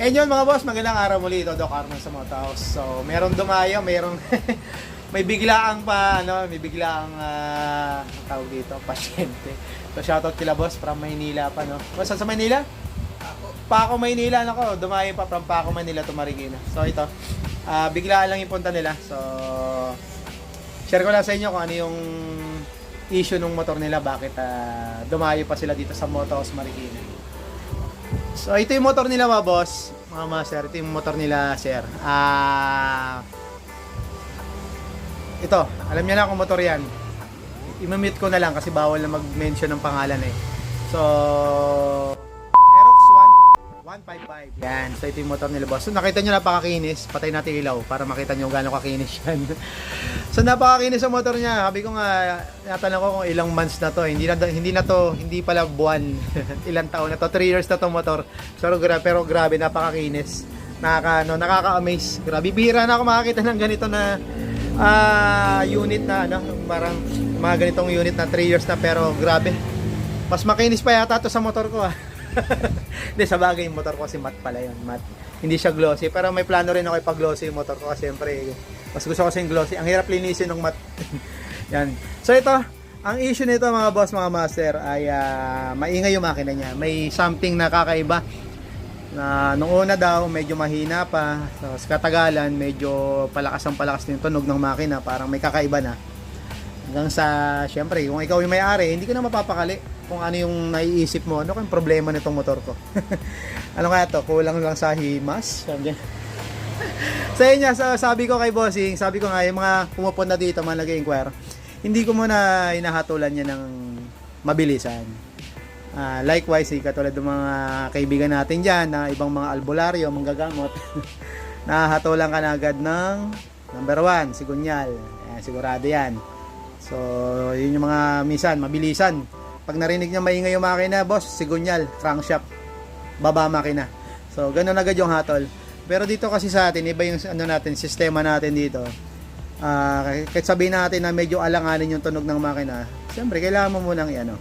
And yun mga boss, magandang araw muli ito, Doc Arman sa Motohouse. So, meron dumayo, meron may biglaang pa, ano, may biglaang ang tawag dito, pasyente. So, shoutout kila boss from Maynila pa, no? Boss, sa Maynila? Paco, Maynila, nako, dumayo pa from Paco, Manila to Marikina. So, ito, ah, biglaan lang yung punta nila. So, share ko lang sa inyo kung ano yung issue ng motor nila, bakit ah, dumayo pa sila dito sa Motohouse Marikina. So, ito yung motor nila mga boss. Mga master, ito yung motor nila, sir. Ah... ito, alam niya na kung motor yan. I-mute ko na lang kasi bawal na mag-mention ng pangalan eh. So, Aerox 1 155. Yan, so ito yung motor nila boss. So, nakita nyo napakakinis. Patay natin ilaw para makita nyo gano'ng kakinis yan. so, napakakinis ang motor niya. Sabi ko nga, natanong ko kung ilang months na to. Hindi na, hindi na to, hindi pala buwan. Ilang taon na to. 3 years na to motor. Pero, gra- pero grabe, napakakinis. Nakaka, ano, nakaka-amaze. Grabe, bihira na ako makakita ng ganito na ah, unit na, ano, parang mga ganitong unit na 3 years na. Pero grabe, mas makinis pa yata to sa motor ko ah. Hindi, sa bagay yung motor ko kasi matte pala yun. Matte. Hindi siya glossy. Pero may plano rin ako ipag-glossy yung motor ko kasi siyempre, mas gusto ko yung glossy. Ang hirap linisin ng matte. Yan. So ito, ang issue nito mga boss, mga master, ay ah, maingay yung makina niya. May something na kakaiba. Na nung una daw, medyo mahina pa. So, sa katagalan, medyo palakas ang palakas yung tunog ng makina. Parang may kakaiba na. Hanggang sa, syempre, kung ikaw yung may-ari, hindi ka na mapapakali kung ano yung naiisip mo. Ano kang problema nitong motor ko? ano kaya to? Kulang lang sa himas? Sa inyo, sa- sabi ko kay Bossing, sabi ko nga, yung mga pumupunta dito, mga nag-inquire, hindi ko muna hinahatulan niya ng mabilisan. Ah, likewise, eh, katulad ng mga kaibigan natin dyan, na ibang mga albularyo, manggagamot, nahahatulan ka na agad ng number one, sigunyal. Ayan, sigurado yan. So, yun yung mga misan, mabilisan. Pag narinig niya maingay yung makina, boss, sigunyal, crankshaft, baba makina. So, ganun agad yung hatol. Pero dito kasi sa atin, iba yung ano natin, sistema natin dito. Ah, kahit sabihin natin na medyo alanganin yung tunog ng makina, siyempre kailangan mo munang ano,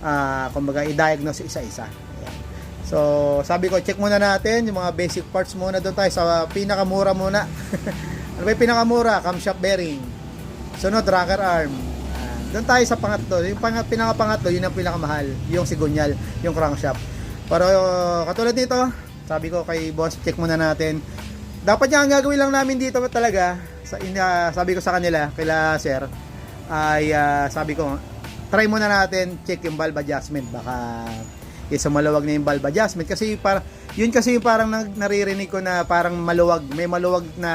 ah, kumbaga i-diagnose isa-isa. So, sabi ko, check muna natin yung mga basic parts muna doon tayo sa pinakamura muna. ano ba yung pinakamura? Camshaft bearing. Sunod, rocker arm. Doon tayo sa pangatlo. Yung pang, pinakapangatlo, yun ang pinakamahal. Yung sigunyal, yung crankshaft. Pero uh, katulad nito, sabi ko kay boss, check muna natin. Dapat yung ang gagawin lang namin dito talaga, sa, ah, sabi ko sa kanila, kila sir, ay ah, sabi ko, try muna natin check yung valve adjustment. Baka isa maluwag na yung valve adjustment. Kasi para, yun kasi yung parang naririnig ko na parang maluwag. May maluwag na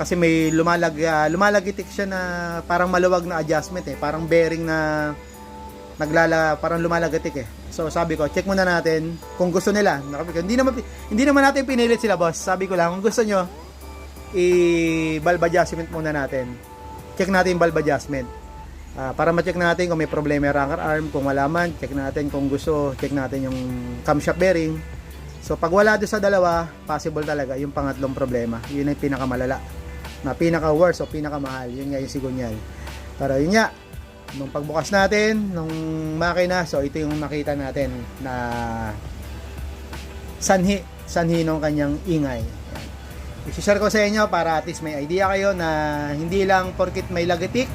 kasi may lumalag ah, lumalagitik siya na parang maluwag na adjustment eh. Parang bearing na naglala parang lumalagatik eh. So sabi ko check muna natin kung gusto nila. Hindi naman hindi naman natin pinilit sila boss. Sabi ko lang kung gusto nyo i valve adjustment muna natin. Check natin yung valve adjustment. Ah, para ma-check natin kung may problema yung rocker arm kung wala man check natin kung gusto check natin yung camshaft bearing. So pag wala doon sa dalawa possible talaga yung pangatlong problema. Yun ang pinakamalala na pinaka worst o pinakamahal. Yun nga yung sigunyal pero yun nga nung pagbukas natin nung makina so ito yung nakita natin na sanhi sanhi ng kanyang ingay. I-share ko sa inyo para at least may idea kayo na hindi lang porkit may lagitik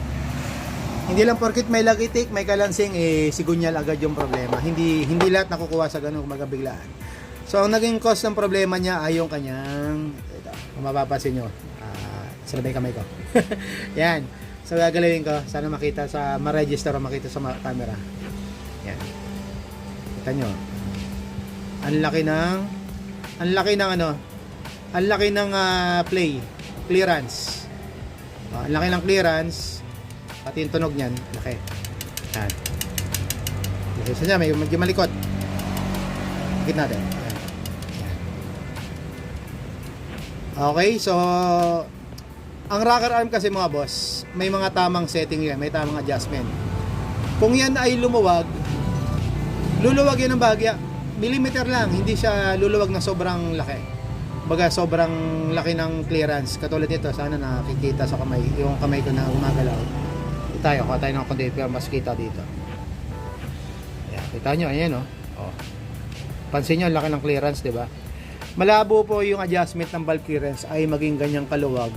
hindi lang porkit may lagitik may kalansing eh sigunyal agad yung problema. Hindi hindi lahat nakukuha sa ganung magabiglaan. So ang naging cause ng problema niya ay yung kanyang ito, kung mapapansin nyo ah, salabay kamay ko. Yan. So gagalawin ko. Sana makita sa ma-register o makita sa camera. Yan. Kita nyo. Ang laki ng ang laki ng ano ang laki ng ah, play clearance. Ah, ang laki ng clearance pati yung tunog niyan laki. Yan. Isa niya may medyo malikot. Ikit natin. Yan. okay so ang rocker arm kasi mga boss may mga tamang setting yan may tamang adjustment. Kung yan ay lumuwag luluwag yan ng bagya millimeter lang hindi siya luluwag na sobrang laki. Baga sobrang laki ng clearance. Katulad nito sana nakikita sa kamay yung kamay ko na gumagalaw. Tayo kuha tayo ng konti pero mas kita dito. Ayan, kita nyo ayan oh. oh. Pansin nyo, laki ng clearance, di ba? Malabo po yung adjustment ng valve clearance ay maging ganyang kaluwag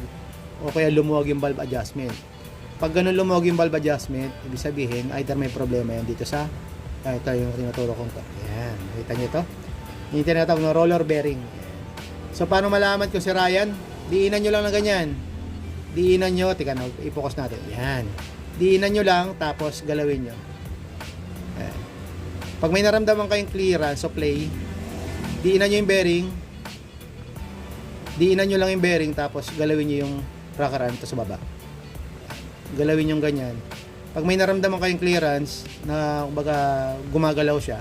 o kaya lumuwag yung valve adjustment. Pag ganun lumuwag yung valve adjustment, ibig sabihin, either may problema yan dito sa, ah, ito yung tinuturo kong to. Ayan, nakita nyo to? Yung tinatawag na roller bearing. So, paano malaman kung si Ryan? Diinan nyo lang ng ganyan. Diinan nyo, tika na, i-focus natin. Ayan. Diinan nyo lang, tapos galawin nyo. Ayan. Pag may naramdaman kayong clearance o play, diinan nyo yung bearing, diinan nyo lang yung bearing, tapos galawin nyo yung arm to sa baba. Galawin yung ganyan. Pag may naramdaman kayong clearance na kumbaga gumagalaw siya,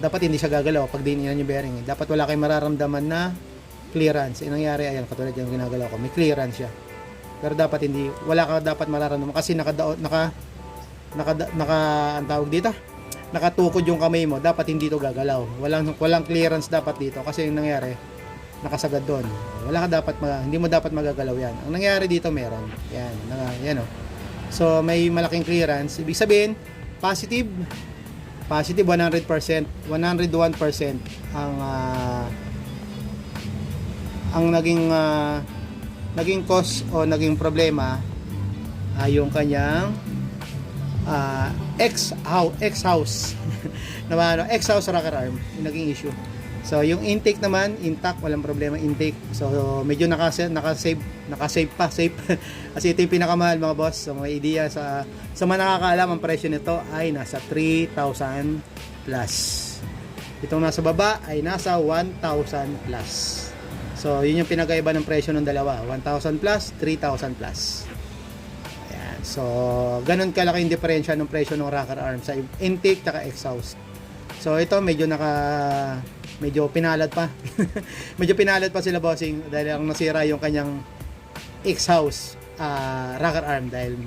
dapat hindi siya gagalaw pag diinan yung bearing. Dapat wala kayong mararamdaman na clearance. Yung nangyari, ayan, katulad yung ginagalaw ko, may clearance siya. Pero dapat hindi, wala ka dapat mararamdaman kasi naka, naka, naka, naka, ang tawag dito, nakatukod yung kamay mo, dapat hindi to gagalaw. Walang, walang clearance dapat dito kasi yung nangyari, nakasagad doon. Wala ka dapat, ma- hindi mo dapat magagalaw yan. Ang nangyari dito meron. Yan, na, yan o. So, may malaking clearance. Ibig sabihin, positive, positive 100%, 101% ang ah, ang naging ah, naging cause o naging problema ay yung kanyang ah, ex house ex house na ano ex house rocker arm yung naging issue so yung intake naman intact walang problema intake. So medyo nakasave nakasave nakasave pa safe. Kasi ito yung pinakamahal mga boss. So may idea sa sa mga nakakaalam ang presyo nito ay nasa 3,000 plus. Itong nasa baba ay nasa 1,000 plus. So yun yung pinagkaiba ng presyo ng dalawa. 1,000 plus 3,000 plus. Ayan. So, ganun kalaki yung diferensya ng presyo ng rocker arm sa intake at exhaust. So, ito medyo naka medyo pinalad pa. medyo pinalad pa sila bossing dahil ang nasira yung kanyang exhaust ah, rocker arm dahil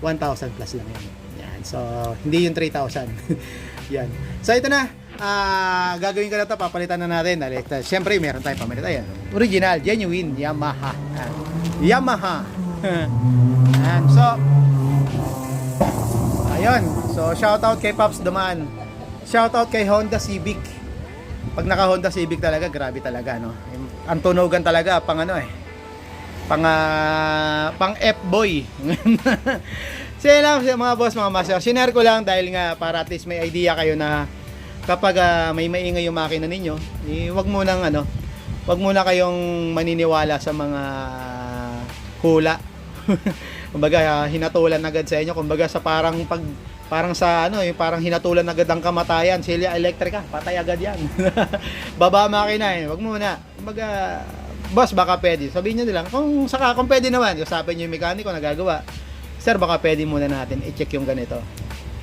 1,000 plus lang yan. Yan. So, hindi yung 3,000. yan. So, ito na. Ah, gagawin ko na to papalitan na natin dahil ito, syempre meron tayong pamilit ayan original genuine Yamaha Ayan. Yamaha Ayan. So, ayun. So, shoutout kay Pops Duman. Shoutout kay Honda Civic. Pag naka Honda Civic talaga, grabe talaga, no? Ang tunugan talaga, pang ano eh. Pang, ah, pang F-boy. Sige lang, mga boss, mga master. Sinare ko lang dahil nga para at least may idea kayo na kapag ah, may maingay yung makina ninyo, eh, wag mo nang ano, wag muna kayong maniniwala sa mga hula. kumbaga ah, hinatulan agad sa inyo, kumbaga sa parang pag parang sa ano, yung parang hinatulan agad ang kamatayan, silya elektrika, patay agad 'yan. Baba makina eh, wag muna. Kumbaga boss baka pwede. Sabihin niyo lang kung saka kung pwede naman, usapin niyo yung mekaniko na gagawa. Sir, baka pwede muna natin i-check yung ganito.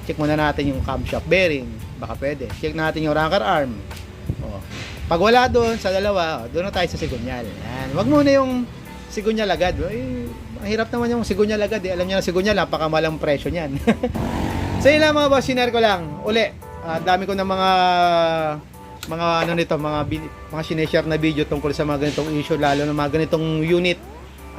Check muna natin yung camshaft bearing. Baka pwede. Check natin yung rocker arm. Oh. Pag wala doon sa dalawa, oh, doon na tayo sa sigunyal. Yan. Wag muna yung sigunyal agad. Ay, ang hirap naman yung sigunyal agad. Eh. Alam niyo na sigunyal, napakamalang presyo niyan. so yun lang mga boss, share ko lang. Uli, ah, dami ko ng mga mga ano nito, mga mga sineshare na video tungkol sa mga ganitong issue, lalo na mga ganitong unit.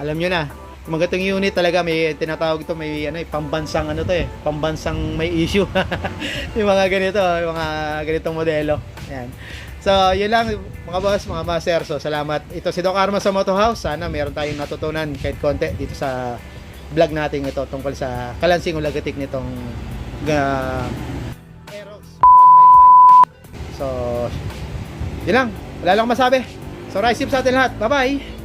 Alam niyo na, mga ganitong unit talaga may tinatawag ito may ano eh, pambansang ano to eh, pambansang may issue. yung mga ganito, yung mga ganitong modelo. Ayan. So, yun lang mga boss, mga master. So, salamat. Ito si Doc Arma sa Moto House. Sana meron tayong natutunan kahit konti dito sa vlog natin ito tungkol sa kalansing ulagatik nitong uh, Aerox 155. So, yun lang. Wala lang masabi. So, rise up sa atin lahat. Bye-bye!